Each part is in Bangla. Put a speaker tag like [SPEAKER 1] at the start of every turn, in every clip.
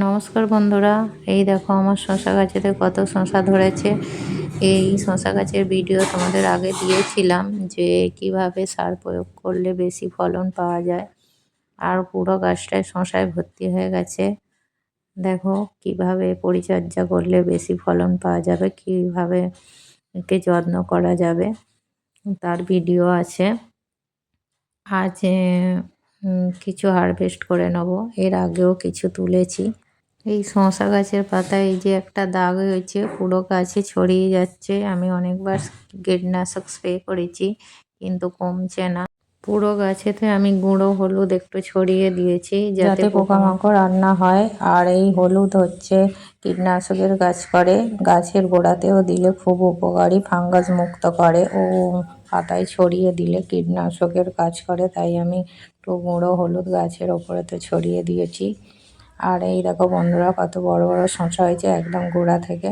[SPEAKER 1] নমস্কার বন্ধুরা। এই দেখো আমার শশা গাছেতে কত শশা ধরেছে। এই শশা গাছের ভিডিও তোমাদের আগে দিয়েছিলাম যে কীভাবে সার প্রয়োগ করলে বেশি ফলন পাওয়া যায়। আর পুরো গাছটায় শশায় ভর্তি হয়ে গেছে। দেখো কীভাবে পরিচর্যা করলে বেশি ফলন পাওয়া যাবে, কীভাবে একে যত্ন করা যাবে, তার ভিডিও আছে। আজ কিছু হারভেস্ট করে নেব। এর আগেও কিছু তুলেছি। এই শশা গাছের পাতায় এই যে একটা দাগ হয়েছে পুরো গাছে ছড়িয়ে যাচ্ছে। আমি অনেকবার কীটনাশক স্প্রে করেছি কিন্তু কমছে না। পুরো গাছেতে আমি গুঁড়ো হলুদ একটু ছড়িয়ে দিয়েছি যাতে পোকামাকড় আর না হয়। আর এই হলুদ হচ্ছে কীটনাশকের কাজ করে। গাছের গোড়াতেও দিলে খুব উপকারী ফাঙ্গাস মুক্ত করে ও পাতায় ছড়িয়ে দিলে কীটনাশকের কাজ করে। তাই আমি একটু গুঁড়ো হলুদ গাছের ওপরেতে ছড়িয়ে দিয়েছি। আর এই দেখো বন্ধুরা, কত বড় বড় শশা হয়েছে একদম গোড়া থেকে।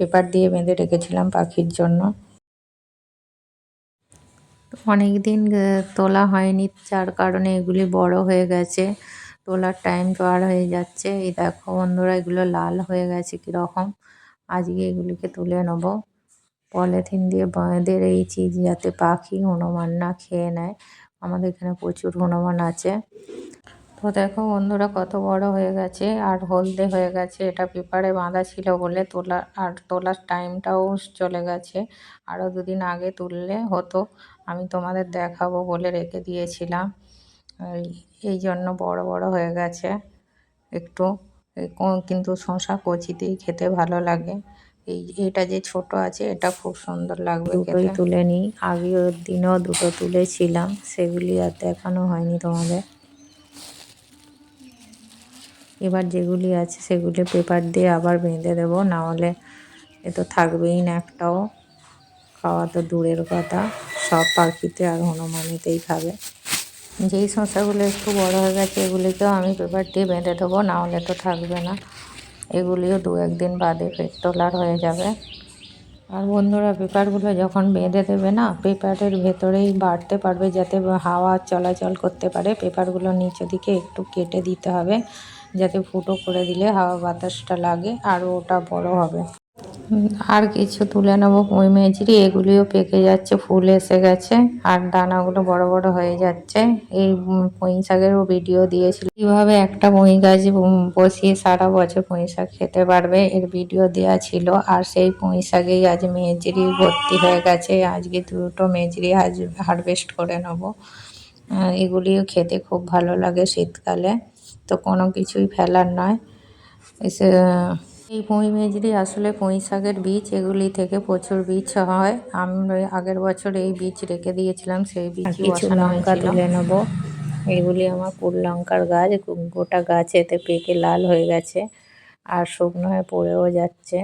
[SPEAKER 1] পেপার দিয়ে বেঁধে রেখেছিলাম পাখির জন্য। অনেক দিন তোলা হয়নি, যার কারণে এগুলি বড় হয়ে গেছে। তোলার টাইম পার হয়ে যাচ্ছে। এই দেখো বন্ধুরা, এগুলো লাল হয়ে গেছে কীরকম। আজকে এগুলিকে তুলে নেব। পলিথিন দিয়ে বেঁধে রয়েছি যাতে পাখি হনুমান না খেয়ে নেয়। আমাদের এখানে প্রচুর হনুমান আছে। তো দেখো বন্ধুরা কত বড় হয়ে গেছে আর হলদে হয়ে গেছে। এটা পেপারে বাঁধা ছিল বলে তোলা, আর তোলার টাইমটাও চলে গেছে। আরও দুদিন আগে তুললে হতো, আমি তোমাদের দেখাবো বলে রেখে দিয়েছিলাম। এই জন্য বড় বড় হয়ে গেছে একটু। কিন্তু শশা কচিতেই খেতে ভালো লাগে। এই, এটা যে ছোট আছে, এটা খুব সুন্দর লাগবে দুটোই তুলে নিই। আগের দিনও দুটো তুলেছিলাম, সেগুলি আর দেখানো হয়নি তোমাদের। এবার যেগুলি আছে সেগুলি পেপার দিয়ে আবার বেঁধে দেবো, নাহলে এ তো থাকবেই না একটাও। খাওয়া তো দূরের কথা, সব পাখিতে আর হনুমানিতেই খাবে। যেই শসাগুলো একটু বড় হয়ে গেছে, এগুলিকেও আমি পেপার দিয়ে বেঁধে দেবো, নাহলে তো থাকবে না। এগুলিও দু একদিন বাদে পেট তোলার হয়ে যাবে। আর বন্ধুরা পেপারগুলো যখন বেঁধে দেবে না পেপারের ভেতরেই বাড়তে পারবে, যাতে হাওয়া চলাচল করতে পারে। পেপারগুলো নিচে দিকে একটু কেটে দিতে হবে। যাতে ফুটো করে দিলে হাওয়া বাতাসটা লাগে আর ওটা বড় হবে। আর কিছু তুলে নেব পুঁই মেজরি এগুলিও পেকে যাচ্ছে, ফুল এসে গেছে আর দানাগুলো বড় বড় হয়ে যাচ্ছে। এই পুঁই শাকেরও ভিডিও দিয়েছিল। কীভাবে একটা পুঁই গাছ বসিয়ে সারা বছর পুঁই শাক খেতে পারবে এর ভিডিও দেওয়া ছিল। আর সেই পুঁই শাকেই আজ মেজরি ভর্তি হয়ে গেছে। আজকে দুটো মেজরি আজ হারভেস্ট করে নেব। এগুলিও খেতে খুব ভালো লাগে শীতকালে। তো কোনো কিছুই ফেলার নয়। এসে এই পুঁই মেজরি আসলে পুঁই শাকের বীজ এগুলি থেকে প্রচুর বীজ হয়। আমি আগের বছর এই বীজ রেখে দিয়েছিলাম সেই বীজ কিছু লঙ্কা তুলে নেব। এগুলি আমার পুর লঙ্কার গাছ গোটা গাছ এতে পেকে লাল হয়ে গেছে আর শুকনো হয়ে পড়েও যাচ্ছে।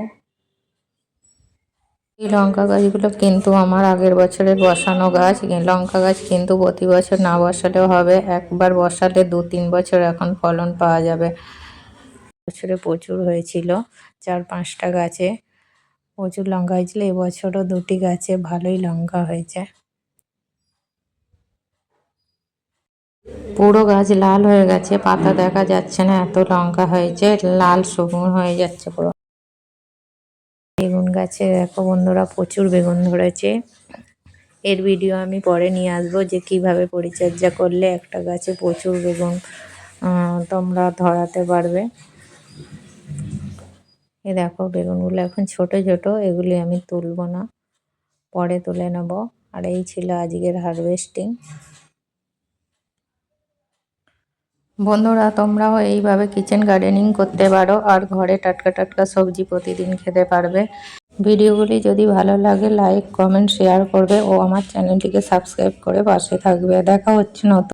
[SPEAKER 1] এই লঙ্কা গাছগুলো কিন্তু আমার আগের বছরের বসানো গাছ। লঙ্কা গাছ কিন্তু প্রতি বছর না বসালেও হবে। একবার বসালে দু তিন বছর এখন ফলন পাওয়া যাবে। বছরে প্রচুর হয়েছিল, চার পাঁচটা গাছে প্রচুর লঙ্কা হয়েছিল। এবছরও দুটি গাছে ভালোই লঙ্কা হয়েছে। পুরো গাছ লাল হয়ে গেছে, পাতা দেখা যাচ্ছে না, এত লঙ্কা হয়েছে, লাল শুকনো হয়ে যাচ্ছে পুরো। গাছে দেখো বন্ধুরা প্রচুর বেগুন ধরেছে। এর ভিডিও আমি পরে নিয়ে আসব যে কীভাবে পরিচর্যা করলে একটা গাছে প্রচুর বেগুন তোমরা ধরাতে পারবে। এ দেখো বেগুনগুলো এখন ছোট ছোট, এগুলি আমি তুলবো না, পরে তুলে নেব। আর এই ছিল আজকের হারভেস্টিং বন্ধুরা, তোমরাও এইভাবে কিচেন গার্ডেনিং করতে পারো, আর ঘরে টাটকা টাটকা সবজি প্রতিদিন খেতে পারবে। ভিডিওগুলি যদি ভালো লাগে লাইক কমেন্ট শেয়ার করবে ও আমার চ্যানেলটিকে সাবস্ক্রাইব করে পাশে থাকবে। দেখা হচ্ছে নতুন